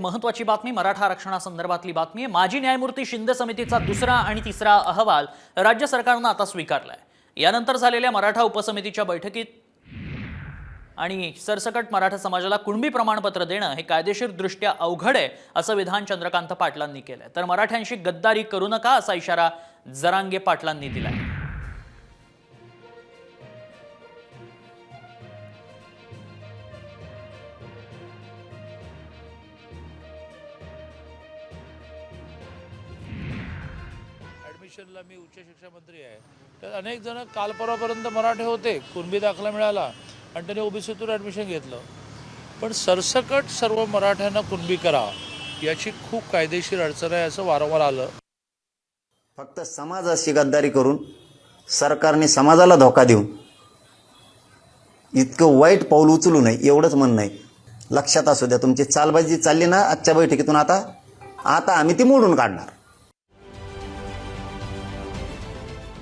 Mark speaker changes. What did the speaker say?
Speaker 1: महत्वाची बातमी मराठा आरक्षणासंदर्भातली बातमी आहे. माजी न्यायमूर्ती शिंदे समितीचा दुसरा आणि तिसरा अहवाल राज्य सरकारनं आता स्वीकारलाय. यानंतर झालेल्या मराठा उपसमितीच्या बैठकीत आणि सरसकट मराठा समाजाला कुणबी प्रमाणपत्र देणं हे कायदेशीरदृष्ट्या अवघड आहे असं विधान चंद्रकांत पाटलांनी केलंय. तर मराठ्यांशी गद्दारी करू नका असा इशारा जरांगे पाटलांनी दिलाय.
Speaker 2: कमिशनला मी उच्च शिक्षा मंत्री आहे. तर अनेक जण काल परवापर्यंत मराठे होते कुणबी दाखला मिळाला आणि त्यांनी ओबीसीतून ॲडमिशन घेतलं. पण सरसकट सर्व मराठ्यांना कुणबी करा याची खूप कायदेशीर अडचण आहे असं वारंवार आलं.
Speaker 3: फक्त समाजाशी गद्दारी करून सरकारने समाजाला धोका देऊन इतकं वाईट पाऊल उचलू नये एवढंच म्हणणं आहे. लक्षात असू द्या तुमची चालबाजी चालली ना आजच्या बैठकीतून आता आता आम्ही ती मोडून काढणार.